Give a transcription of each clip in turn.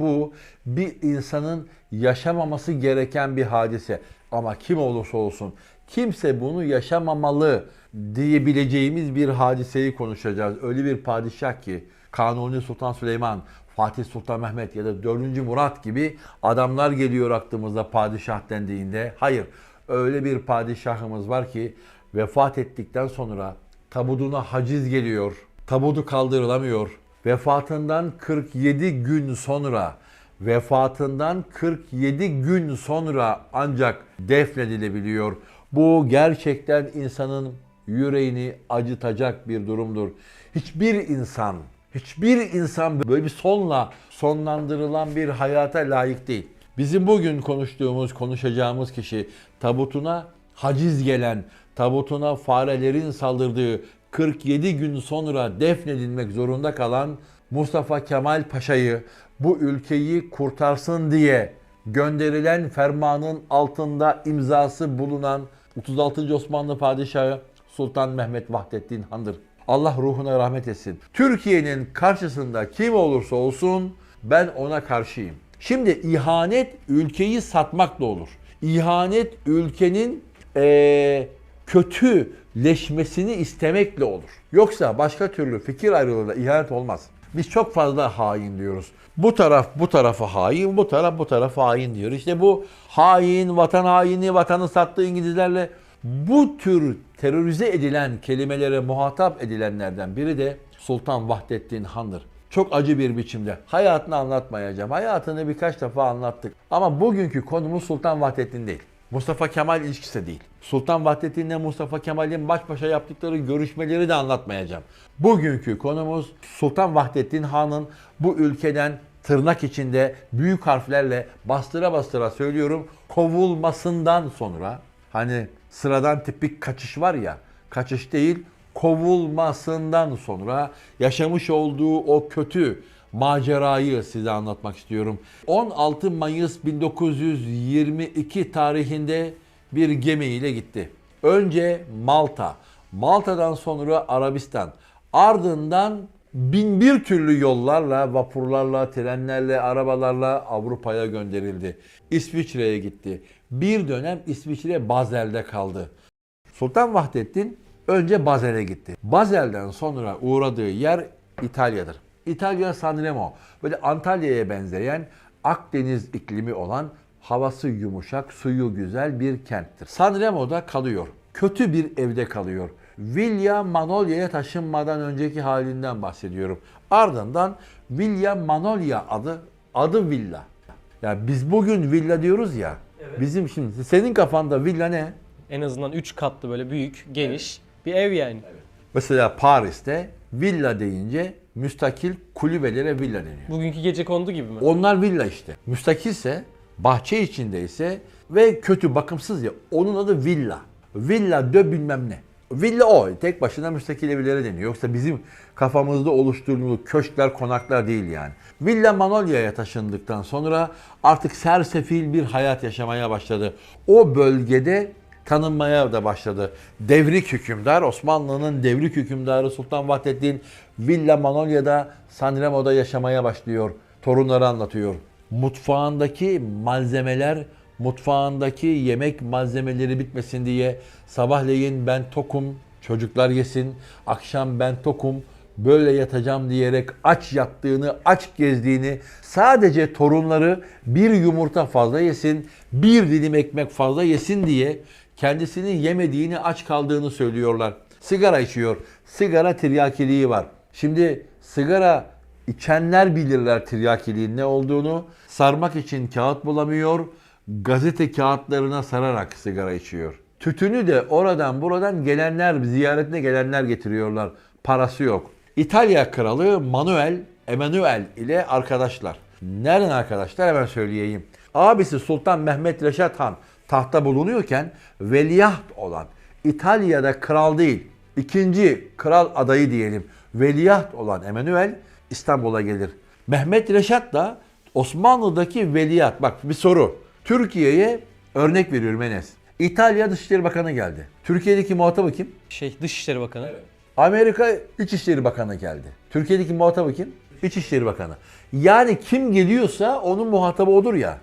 Bu bir insanın yaşamaması gereken bir hadise. Ama kim olursa olsun kimse bunu yaşamamalı diyebileceğimiz bir hadiseyi konuşacağız. Öyle bir padişah ki Kanuni Sultan Süleyman, Fatih Sultan Mehmet ya da 4. Murat gibi adamlar geliyor aklımıza padişah dendiğinde. Hayır öyle bir padişahımız var ki vefat ettikten sonra tabuduna haciz geliyor. Tabudu kaldırılamıyor. Vefatından 47 gün sonra vefatından 47 gün sonra ancak defnedilebiliyor. Bu gerçekten insanın yüreğini acıtacak bir durumdur. Hiçbir insan, hiçbir insan böyle bir sonla sonlandırılan bir hayata layık değil. Bizim bugün konuştuğumuz, konuşacağımız kişi tabutuna haciz gelen, tabutuna farelerin saldırdığı 47 gün sonra defnedilmek zorunda kalan Mustafa Kemal Paşa'yı bu ülkeyi kurtarsın diye gönderilen fermanın altında imzası bulunan 36. Osmanlı Padişahı Sultan Mehmet Vahdettin Han'dır. Allah ruhuna rahmet etsin. Türkiye'nin karşısında kim olursa olsun ben ona karşıyım. Şimdi ihanet ülkeyi satmakla olur. İhanet ülkenin eee kötüleşmesini istemekle olur. Yoksa başka türlü fikir ayrılığıyla ihanet olmaz. Biz çok fazla hain diyoruz. Bu taraf bu tarafa hain, bu taraf bu tarafa hain diyor. İşte bu hain, vatan haini, vatanı sattığı İngilizlerle bu tür terörize edilen kelimelere muhatap edilenlerden biri de Sultan Vahdettin Han'dır. Çok acı bir biçimde. Hayatını anlatmayacağım. Hayatını birkaç defa anlattık. Ama bugünkü konumuz Sultan Vahdettin değil. Mustafa Kemal ilişkisi de değil. Sultan Vahdettin'le Mustafa Kemal'in baş başa yaptıkları görüşmeleri de anlatmayacağım. Bugünkü konumuz Sultan Vahdettin Han'ın bu ülkeden tırnak içinde büyük harflerle bastıra bastıra söylüyorum kovulmasından sonra hani sıradan tipik kaçış var ya kaçış değil kovulmasından sonra yaşamış olduğu o kötü macerayı size anlatmak istiyorum. 16 Mayıs 1922 tarihinde bir gemiyle gitti. Önce Malta, Malta'dan sonra Arabistan, ardından bin bir türlü yollarla, vapurlarla, trenlerle, arabalarla Avrupa'ya gönderildi. İsviçre'ye gitti. Bir dönem İsviçre Bazel'de kaldı. Sultan Vahdettin önce Bazel'e gitti. Bazel'den sonra uğradığı yer İtalya'dır. İtalya Sanremo böyle Antalya'ya benzeyen Akdeniz iklimi olan havası yumuşak, suyu güzel bir kenttir. Sanremo'da kalıyor. Kötü bir evde kalıyor. Villa Manolya'ya taşınmadan önceki halinden bahsediyorum. Ardından Villa Manolya adı adı villa. Ya biz bugün villa diyoruz ya. Bizim şimdi senin kafanda villa ne? En azından 3 katlı böyle büyük, geniş bir ev yani. Mesela Paris'te villa deyince müstakil kulübelere villa deniyor. Bugünkü gece kondu gibi mi? Onlar villa işte. Müstakilse, bahçe içindeyse ve kötü bakımsız ya onun adı villa. Villa de bilmem ne. Villa o. Tek başına müstakil evlere deniyor. Yoksa bizim kafamızda oluşturduğumuz köşkler, konaklar değil yani. Villa Manolya'ya taşındıktan sonra artık sersefil bir hayat yaşamaya başladı. O bölgede tanınmaya da başladı. Devrik hükümdar, Osmanlı'nın devrik hükümdarı Sultan Vahdettin Villa Manolya'da Sanremo'da yaşamaya başlıyor. Torunları anlatıyor. Mutfağındaki malzemeler, mutfağındaki yemek malzemeleri bitmesin diye sabahleyin ben tokum, çocuklar yesin, akşam ben tokum, böyle yatacağım diyerek aç yattığını, aç gezdiğini, sadece torunları bir yumurta fazla yesin, bir dilim ekmek fazla yesin diye kendisinin yemediğini, aç kaldığını söylüyorlar. Sigara içiyor. Sigara tiryakiliği var. Şimdi sigara içenler bilirler tiryakiliğin ne olduğunu. Sarmak için kağıt bulamıyor. Gazete kağıtlarına sararak sigara içiyor. Tütünü de oradan buradan gelenler, ziyaretine gelenler getiriyorlar. Parası yok. İtalya kralı Manuel Emanuel ile arkadaşlar. Nereden arkadaşlar hemen söyleyeyim. Abisi Sultan Mehmet Reşat Han tahta bulunuyorken veliaht olan İtalya'da kral değil, ikinci kral adayı diyelim veliaht olan Emanuel İstanbul'a gelir. Mehmet Reşat da Osmanlı'daki veliaht. Bak bir soru. Türkiye'ye örnek veriyorum Enes. İtalya Dışişleri Bakanı geldi. Türkiye'deki muhatabı kim? Şey Dışişleri Bakanı. Amerika İçişleri Bakanı geldi. Türkiye'deki muhatabı kim? İçişleri Bakanı. Yani kim geliyorsa onun muhatabı odur ya.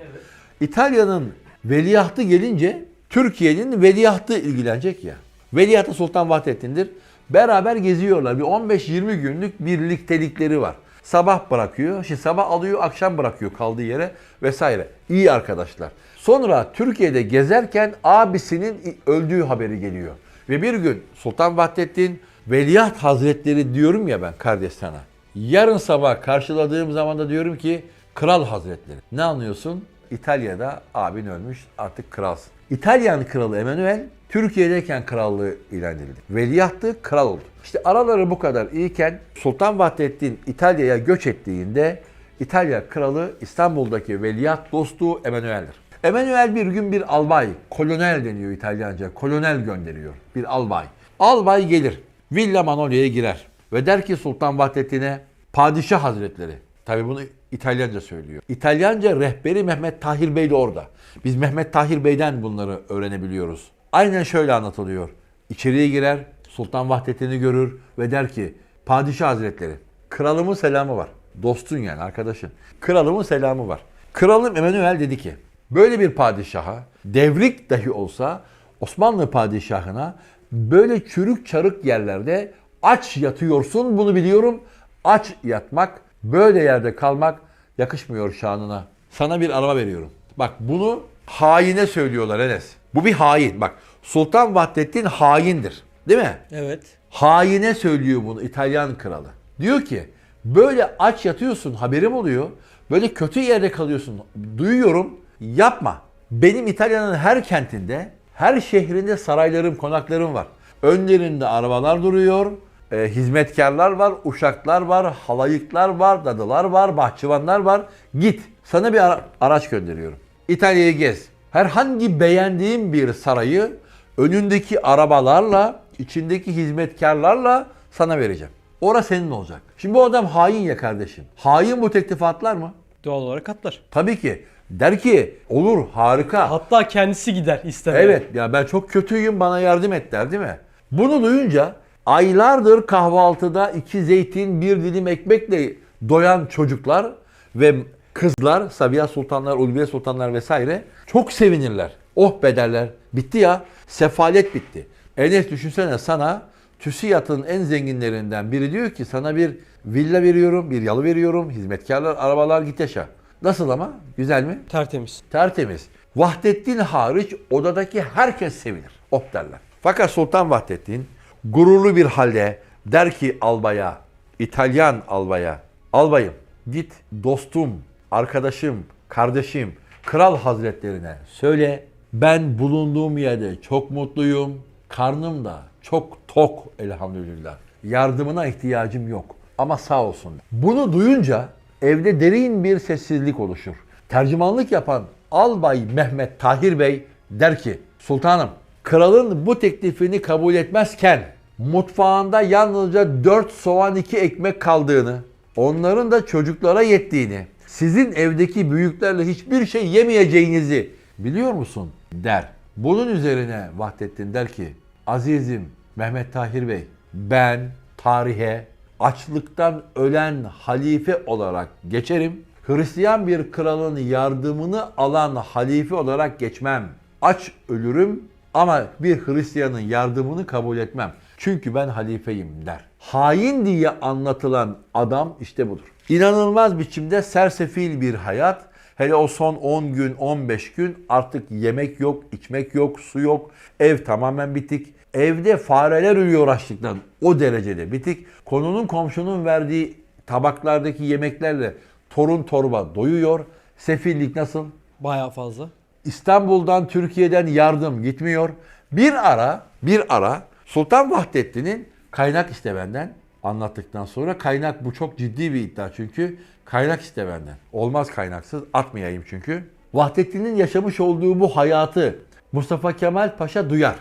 İtalya'nın veliahtı gelince Türkiye'nin veliahtı ilgilenecek ya. Veliahtı Sultan Vahdettin'dir. Beraber geziyorlar. Bir 15-20 günlük birliktelikleri var. Sabah bırakıyor, şimdi sabah alıyor, akşam bırakıyor kaldığı yere vesaire. İyi arkadaşlar. Sonra Türkiye'de gezerken abisinin öldüğü haberi geliyor. Ve bir gün Sultan Vahdettin Veliaht Hazretleri diyorum ya ben kardeş sana. Yarın sabah karşıladığım zaman da diyorum ki Kral Hazretleri. Ne anlıyorsun? İtalya'da abin ölmüş artık kralsın. İtalyan kralı Emanuel Türkiye'deyken krallığı ilan edildi. Veliahtı kral oldu. İşte araları bu kadar iyiken Sultan Vahdettin İtalya'ya göç ettiğinde İtalya kralı İstanbul'daki veliaht dostu Emanuel'dir. Emanuel bir gün bir albay, kolonel deniyor İtalyanca, kolonel gönderiyor. Bir albay. Albay gelir, Villa Manolya'ya girer ve der ki Sultan Vahdettin'e Padişah Hazretleri. Tabi bunu İtalyanca söylüyor. İtalyanca rehberi Mehmet Tahir Bey de orada. Biz Mehmet Tahir Bey'den bunları öğrenebiliyoruz. Aynen şöyle anlatılıyor. İçeriye girer, Sultan Vahdettin'i görür ve der ki Padişah Hazretleri, kralımın selamı var. Dostun yani arkadaşın. Kralımın selamı var. Kralım Emanuel dedi ki, böyle bir padişaha, devrik dahi olsa Osmanlı padişahına böyle çürük çarık yerlerde aç yatıyorsun bunu biliyorum. Aç yatmak, böyle yerde kalmak yakışmıyor şanına. Sana bir araba veriyorum. Bak bunu haine söylüyorlar Enes. Bu bir hain. Bak Sultan Vahdettin haindir. Değil mi? Evet. Haine söylüyor bunu İtalyan kralı. Diyor ki böyle aç yatıyorsun haberim oluyor. Böyle kötü yerde kalıyorsun. Duyuyorum yapma. Benim İtalya'nın her kentinde, her şehrinde saraylarım, konaklarım var. Önlerinde arabalar duruyor. e, hizmetkarlar var, uşaklar var, halayıklar var, dadılar var, bahçıvanlar var. Git. Sana bir ara- araç gönderiyorum. İtalya'yı gez. Herhangi beğendiğin bir sarayı önündeki arabalarla, içindeki hizmetkarlarla sana vereceğim. Orası senin olacak. Şimdi bu adam hain ya kardeşim. Hain bu teklifi atlar mı? Doğal olarak atlar. Tabii ki. Der ki olur harika. Hatta kendisi gider istemeye. Evet ya ben çok kötüyüm bana yardım et der değil mi? Bunu duyunca aylardır kahvaltıda iki zeytin bir dilim ekmekle doyan çocuklar ve kızlar, Sabiha Sultanlar, Ulviye Sultanlar vesaire çok sevinirler. Oh be derler. Bitti ya. Sefalet bitti. Enes düşünsene sana TÜSİAD'ın en zenginlerinden biri diyor ki sana bir villa veriyorum, bir yalı veriyorum, hizmetkarlar, arabalar git yaşa. Nasıl ama? Güzel mi? Tertemiz. Tertemiz. Vahdettin hariç odadaki herkes sevinir. Oh derler. Fakat Sultan Vahdettin gururlu bir halde der ki albaya, İtalyan albaya, albayım git dostum, arkadaşım, kardeşim, kral hazretlerine söyle ben bulunduğum yerde çok mutluyum, karnım da çok tok elhamdülillah. Yardımına ihtiyacım yok ama sağ olsun. Bunu duyunca evde derin bir sessizlik oluşur. Tercümanlık yapan Albay Mehmet Tahir Bey der ki Sultanım kralın bu teklifini kabul etmezken mutfağında yalnızca 4 soğan 2 ekmek kaldığını onların da çocuklara yettiğini sizin evdeki büyüklerle hiçbir şey yemeyeceğinizi biliyor musun der. Bunun üzerine Vahdettin der ki Azizim Mehmet Tahir Bey ben tarihe açlıktan ölen halife olarak geçerim. Hristiyan bir kralın yardımını alan halife olarak geçmem. Aç ölürüm ama bir Hristiyanın yardımını kabul etmem. Çünkü ben halifeyim der. Hain diye anlatılan adam işte budur. İnanılmaz biçimde sersefil bir hayat. Hele o son 10 gün, 15 gün artık yemek yok, içmek yok, su yok. Ev tamamen bitik. Evde fareler ölüyor açlıktan. O derecede bitik. Konunun komşunun verdiği tabaklardaki yemeklerle torun torba doyuyor. Sefillik nasıl? Bayağı fazla. İstanbul'dan, Türkiye'den yardım gitmiyor. Bir ara, bir ara Sultan Vahdettin'in kaynak iste benden anlattıktan sonra kaynak bu çok ciddi bir iddia çünkü kaynak iste benden. Olmaz kaynaksız atmayayım çünkü. Vahdettin'in yaşamış olduğu bu hayatı Mustafa Kemal Paşa duyar.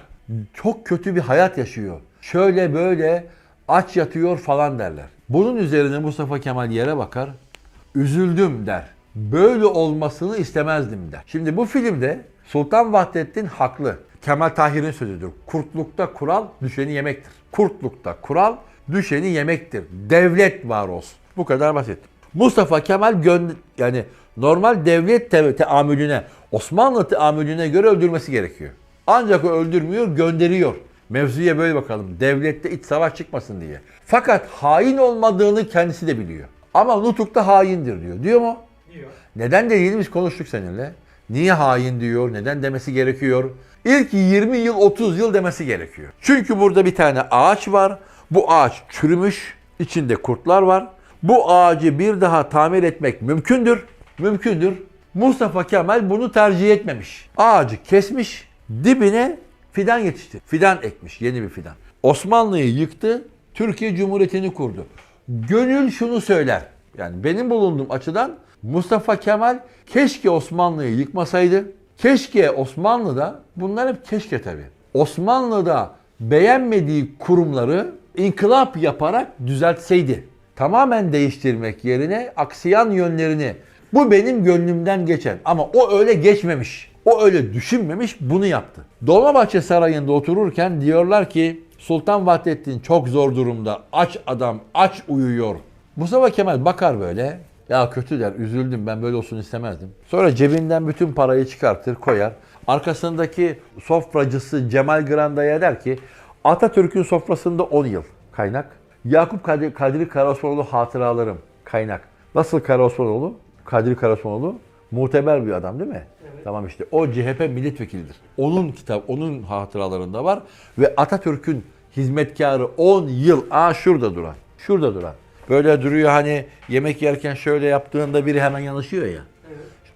Çok kötü bir hayat yaşıyor. Şöyle böyle aç yatıyor falan derler. Bunun üzerine Mustafa Kemal yere bakar. Üzüldüm der. Böyle olmasını istemezdim der. Şimdi bu filmde Sultan Vahdettin haklı. Kemal Tahir'in sözüdür. Kurtlukta kural düşeni yemektir. Kurtlukta kural düşeni yemektir. Devlet var olsun. Bu kadar basit. Mustafa Kemal gön yani normal devlet te- teamülüne, Osmanlı teamülüne göre öldürmesi gerekiyor. Ancak o öldürmüyor, gönderiyor. Mevzuya böyle bakalım. Devlette iç savaş çıkmasın diye. Fakat hain olmadığını kendisi de biliyor. Ama Nutuk'ta haindir diyor. Diyor mu? Diyor. Neden dediğini biz konuştuk seninle. Niye hain diyor, neden demesi gerekiyor? İlk 20 yıl, 30 yıl demesi gerekiyor. Çünkü burada bir tane ağaç var. Bu ağaç çürümüş, içinde kurtlar var. Bu ağacı bir daha tamir etmek mümkündür. Mümkündür. Mustafa Kemal bunu tercih etmemiş. Ağacı kesmiş, dibine fidan yetişti. Fidan ekmiş, yeni bir fidan. Osmanlı'yı yıktı, Türkiye Cumhuriyeti'ni kurdu. Gönül şunu söyler. Yani benim bulunduğum açıdan Mustafa Kemal keşke Osmanlı'yı yıkmasaydı. Keşke Osmanlı'da, bunlar hep keşke tabii. Osmanlı'da beğenmediği kurumları inkılap yaparak düzeltseydi. Tamamen değiştirmek yerine aksiyan yönlerini. Bu benim gönlümden geçen ama o öyle geçmemiş. O öyle düşünmemiş, bunu yaptı. Dolmabahçe Sarayı'nda otururken diyorlar ki Sultan Vahdettin çok zor durumda. Aç adam, aç uyuyor. Mustafa Kemal bakar böyle. Ya kötü der, üzüldüm ben böyle olsun istemezdim. Sonra cebinden bütün parayı çıkartır, koyar. Arkasındaki sofracısı Cemal Granda'ya der ki Atatürk'ün sofrasında 10 yıl kaynak. Yakup Kadri, Kadri Karaosmanoğlu hatıralarım kaynak. Nasıl Karaosmanoğlu? Kadri Karaosmanoğlu muteber bir adam değil mi? Tamam işte o CHP milletvekilidir. Onun kitap, onun hatıralarında var ve Atatürk'ün hizmetkarı 10 yıl, aa şurada duran, şurada duran. Böyle duruyor hani yemek yerken şöyle yaptığında biri hemen yanlışıyor ya.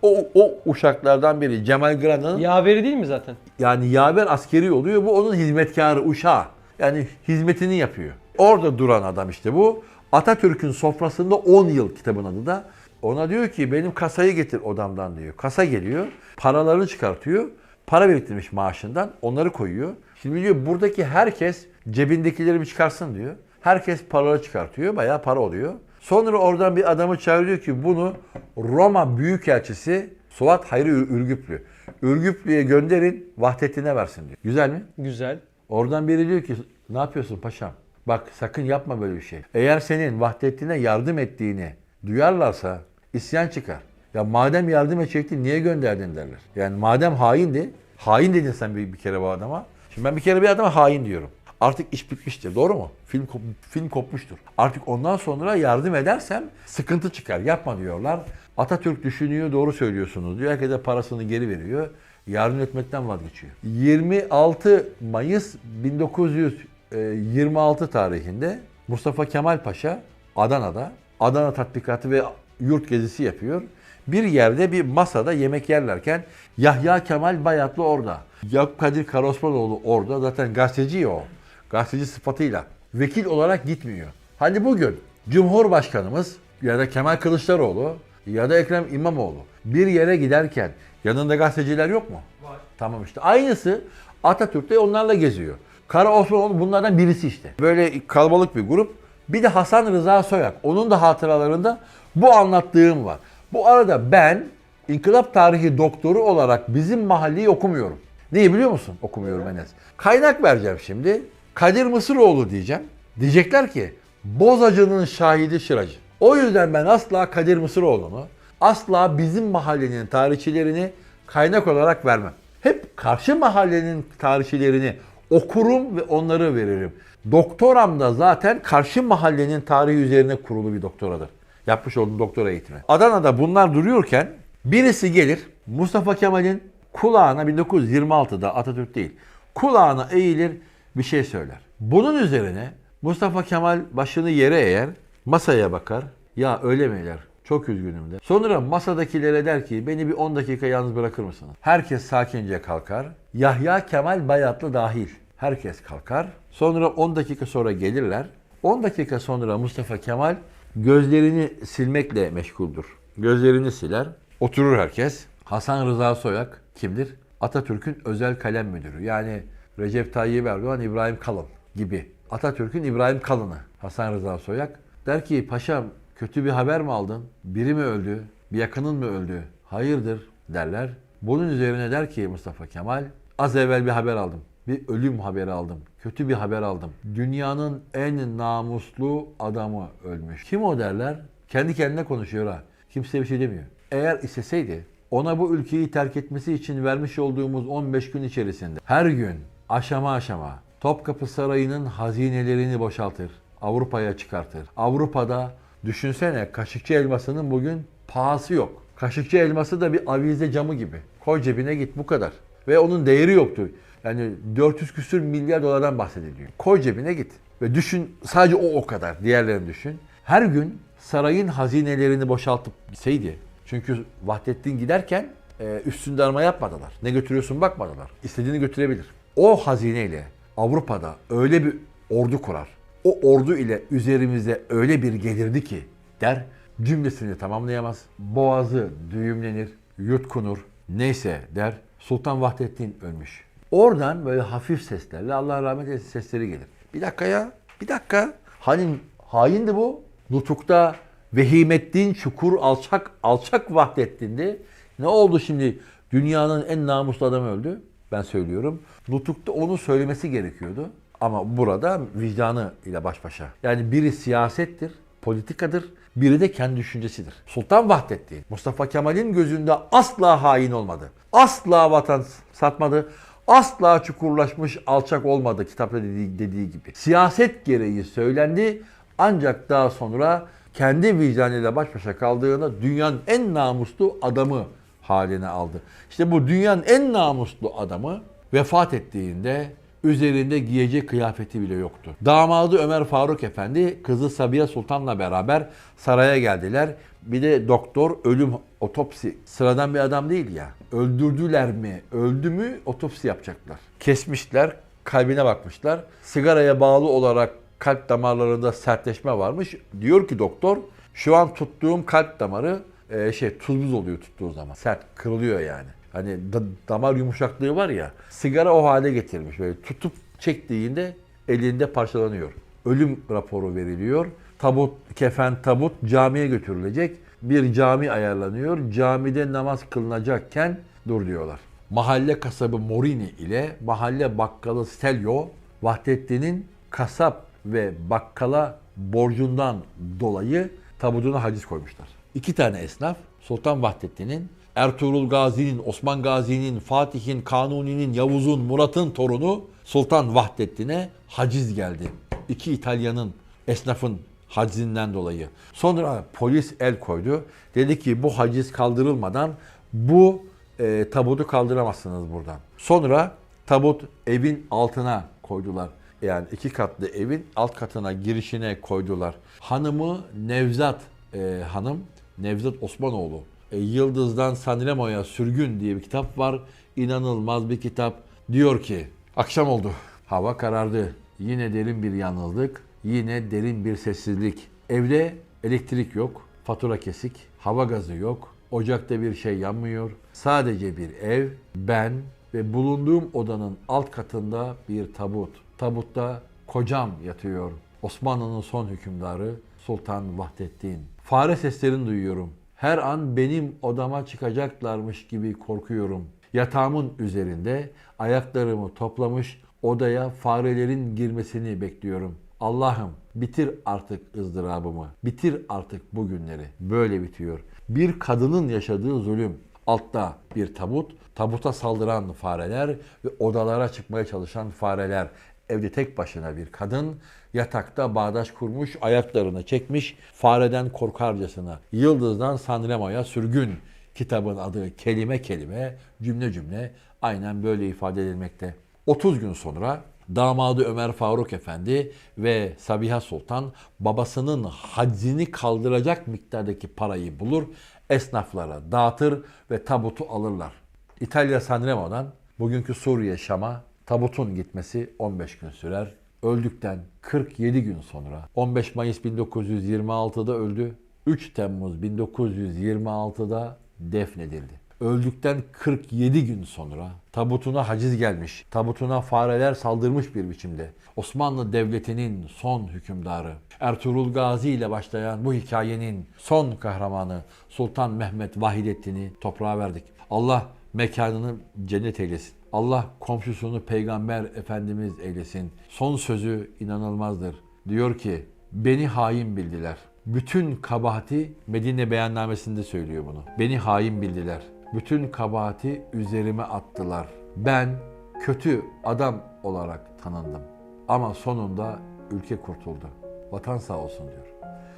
O, o uşaklardan biri Cemal Granda'nın Yaveri değil mi zaten? yani yaver askeri oluyor. Bu onun hizmetkarı, uşağı. Yani hizmetini yapıyor. Orada duran adam işte bu. Atatürk'ün sofrasında 10 yıl kitabın adı da. Ona diyor ki benim kasayı getir odamdan diyor. Kasa geliyor. Paralarını çıkartıyor. Para biriktirmiş maaşından. Onları koyuyor. Şimdi diyor buradaki herkes cebindekileri bir çıkarsın diyor. Herkes paraları çıkartıyor. Bayağı para oluyor. Sonra oradan bir adamı çağırıyor ki bunu Roma Büyükelçisi Suat Hayri Ür- Ürgüplü. Ürgüplü'ye gönderin Vahdettin'e versin diyor. Güzel mi? Güzel. Oradan biri diyor ki ne yapıyorsun paşam? Bak sakın yapma böyle bir şey. Eğer senin Vahdettin'e yardım ettiğini duyarlarsa isyan çıkar. Ya madem yardım edecektin niye gönderdin derler. Yani madem haindi, hain dedin sen bir, bir kere bu adama. Şimdi ben bir kere bir adama hain diyorum. Artık iş bitmiştir. Doğru mu? Film kop- film kopmuştur. Artık ondan sonra yardım edersem sıkıntı çıkar. Yapma diyorlar. Atatürk düşünüyor, doğru söylüyorsunuz diyor. Herkese parasını geri veriyor. Yardım etmekten vazgeçiyor. 26 Mayıs 1926 tarihinde Mustafa Kemal Paşa Adana'da Adana tatbikatı ve yurt gezisi yapıyor. Bir yerde bir masada yemek yerlerken Yahya Kemal Bayatlı orada. Yakup Kadir Karosmanoğlu orada. Zaten gazeteci o. Gazeteci sıfatıyla. Vekil olarak gitmiyor. Hani bugün Cumhurbaşkanımız ya da Kemal Kılıçdaroğlu ya da Ekrem İmamoğlu bir yere giderken yanında gazeteciler yok mu? Var. Tamam işte aynısı Atatürk'te onlarla geziyor. Kara Osmanoğlu bunlardan birisi işte. Böyle kalabalık bir grup. Bir de Hasan Rıza Soyak. Onun da hatıralarında bu anlattığım var. Bu arada ben İnkılap Tarihi doktoru olarak bizim mahalleyi okumuyorum. Niye biliyor musun? Okumuyorum Enes. Kaynak vereceğim şimdi. Kadir Mısıroğlu diyeceğim. Diyecekler ki Bozacı'nın şahidi Şıracı. O yüzden ben asla Kadir Mısıroğlu'nu, asla bizim mahallenin tarihçilerini kaynak olarak vermem. Hep karşı mahallenin tarihçilerini okurum ve onları veririm. Doktoram da zaten karşı mahallenin tarihi üzerine kurulu bir doktoradır. Yapmış olduğum doktora eğitimi. Adana'da bunlar duruyorken birisi gelir Mustafa Kemal'in kulağına 1926'da Atatürk değil kulağına eğilir bir şey söyler. Bunun üzerine Mustafa Kemal başını yere eğer masaya bakar. Ya öyle mi der? Çok üzgünüm der. Sonra masadakilere der ki beni bir 10 dakika yalnız bırakır mısınız? Herkes sakince kalkar. Yahya Kemal Bayatlı dahil. Herkes kalkar. Sonra 10 dakika sonra gelirler. 10 dakika sonra Mustafa Kemal gözlerini silmekle meşguldür. Gözlerini siler. Oturur herkes. Hasan Rıza Soyak kimdir? Atatürk'ün özel kalem müdürü. Yani Recep Tayyip Erdoğan, İbrahim Kalın gibi. Atatürk'ün İbrahim Kalın'ı Hasan Rıza Soyak. Der ki paşam kötü bir haber mi aldın? Biri mi öldü? Bir yakının mı öldü? Hayırdır derler. Bunun üzerine der ki Mustafa Kemal az evvel bir haber aldım. Bir ölüm haberi aldım. Kötü bir haber aldım. Dünyanın en namuslu adamı ölmüş. Kim o derler? Kendi kendine konuşuyor ha. Kimse bir şey demiyor. Eğer isteseydi ona bu ülkeyi terk etmesi için vermiş olduğumuz 15 gün içerisinde her gün aşama aşama Topkapı Sarayı'nın hazinelerini boşaltır. Avrupa'ya çıkartır. Avrupa'da düşünsene kaşıkçı elmasının bugün pahası yok. Kaşıkçı elması da bir avize camı gibi. Koy cebine git bu kadar. Ve onun değeri yoktu. Yani 400 küsür milyar dolardan bahsediliyor. Koy cebine git. Ve düşün sadece o o kadar. Diğerlerini düşün. Her gün sarayın hazinelerini boşaltıp gitseydi. Çünkü Vahdettin giderken e, üstünde arama yapmadılar. Ne götürüyorsun bakmadılar. İstediğini götürebilir. O hazineyle Avrupa'da öyle bir ordu kurar. O ordu ile üzerimize öyle bir gelirdi ki der cümlesini tamamlayamaz. Boğazı düğümlenir, yutkunur. Neyse der. Sultan Vahdettin ölmüş. Oradan böyle hafif seslerle Allah rahmet eylesin sesleri gelir. Bir dakika ya. Bir dakika. Hani haindi bu. Nutuk'ta Vehimettin Çukur alçak alçak Vahdettin'di. Ne oldu şimdi? Dünyanın en namuslu adamı öldü. Ben söylüyorum. Nutuk'ta onu söylemesi gerekiyordu. Ama burada vicdanı ile baş başa. Yani biri siyasettir, politikadır, biri de kendi düşüncesidir. Sultan Vahdettin, Mustafa Kemal'in gözünde asla hain olmadı. Asla vatan satmadı. Asla çukurlaşmış, alçak olmadı kitapta dediği, dediği gibi. Siyaset gereği söylendi ancak daha sonra kendi vicdanıyla baş başa kaldığında dünyanın en namuslu adamı haline aldı. İşte bu dünyanın en namuslu adamı vefat ettiğinde üzerinde giyecek kıyafeti bile yoktu. Damadı Ömer Faruk Efendi kızı Sabiha Sultan'la beraber saraya geldiler. Bir de doktor ölüm otopsi sıradan bir adam değil ya. Öldürdüler mi, öldü mü otopsi yapacaklar. Kesmişler, kalbine bakmışlar. Sigaraya bağlı olarak kalp damarlarında sertleşme varmış. Diyor ki doktor, şu an tuttuğum kalp damarı e, şey tuzsuz oluyor tuttuğu zaman. Sert, kırılıyor yani. Hani da- damar yumuşaklığı var ya, sigara o hale getirmiş. Böyle tutup çektiğinde elinde parçalanıyor. Ölüm raporu veriliyor. Tabut, kefen tabut camiye götürülecek. Bir cami ayarlanıyor. Camide namaz kılınacakken dur diyorlar. Mahalle kasabı Morini ile mahalle bakkalı Stelio, Vahdettin'in kasap ve bakkala borcundan dolayı tabutuna haciz koymuşlar. İki tane esnaf Sultan Vahdettin'in, Ertuğrul Gazi'nin, Osman Gazi'nin, Fatih'in, Kanuni'nin, Yavuz'un, Murat'ın torunu Sultan Vahdettin'e haciz geldi. İki İtalyanın, esnafın hacizinden dolayı. Sonra polis el koydu. Dedi ki bu haciz kaldırılmadan bu e, tabutu kaldıramazsınız buradan. Sonra tabut evin altına koydular. Yani iki katlı evin alt katına girişine koydular. Hanımı Nevzat e, hanım, Nevzat Osmanoğlu. E, Yıldız'dan Sanremo'ya Sürgün diye bir kitap var. İnanılmaz bir kitap. Diyor ki, akşam oldu. Hava karardı. Yine derin bir yalnızlık. Yine derin bir sessizlik. Evde elektrik yok. Fatura kesik. Hava gazı yok. Ocakta bir şey yanmıyor. Sadece bir ev, ben ve bulunduğum odanın alt katında bir tabut. Tabutta kocam yatıyor. Osmanlı'nın son hükümdarı Sultan Vahdettin. Fare seslerini duyuyorum. Her an benim odama çıkacaklarmış gibi korkuyorum. Yatağımın üzerinde ayaklarımı toplamış odaya farelerin girmesini bekliyorum. Allah'ım bitir artık ızdırabımı. Bitir artık bu günleri. Böyle bitiyor. Bir kadının yaşadığı zulüm. Altta bir tabut, tabuta saldıran fareler ve odalara çıkmaya çalışan fareler. Evde tek başına bir kadın yatakta bağdaş kurmuş, ayaklarını çekmiş, fareden korkarcasına. Yıldızdan Sanremo'ya sürgün kitabın adı kelime kelime, cümle cümle aynen böyle ifade edilmekte. 30 gün sonra damadı Ömer Faruk Efendi ve Sabiha Sultan babasının haccini kaldıracak miktardaki parayı bulur, esnaflara dağıtır ve tabutu alırlar. İtalya Sanremo'dan bugünkü Suriye Şam'a tabutun gitmesi 15 gün sürer. Öldükten 47 gün sonra 15 Mayıs 1926'da öldü. 3 Temmuz 1926'da defnedildi. Öldükten 47 gün sonra tabutuna haciz gelmiş, tabutuna fareler saldırmış bir biçimde. Osmanlı Devleti'nin son hükümdarı, Ertuğrul Gazi ile başlayan bu hikayenin son kahramanı Sultan Mehmet Vahidettin'i toprağa verdik. Allah mekanını cennet eylesin. Allah komşusunu peygamber efendimiz eylesin. Son sözü inanılmazdır. Diyor ki beni hain bildiler. Bütün kabahati Medine beyannamesinde söylüyor bunu. Beni hain bildiler. Bütün kabahati üzerime attılar. Ben kötü adam olarak tanındım. Ama sonunda ülke kurtuldu. Vatan sağ olsun diyor.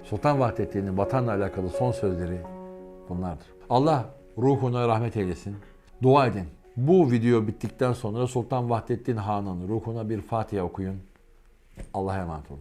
Sultan Vahdettin'in vatanla alakalı son sözleri bunlardır. Allah ruhuna rahmet eylesin. Dua edin. Bu video bittikten sonra Sultan Vahdettin Han'ın ruhuna bir Fatiha okuyun. Allah'a emanet olun.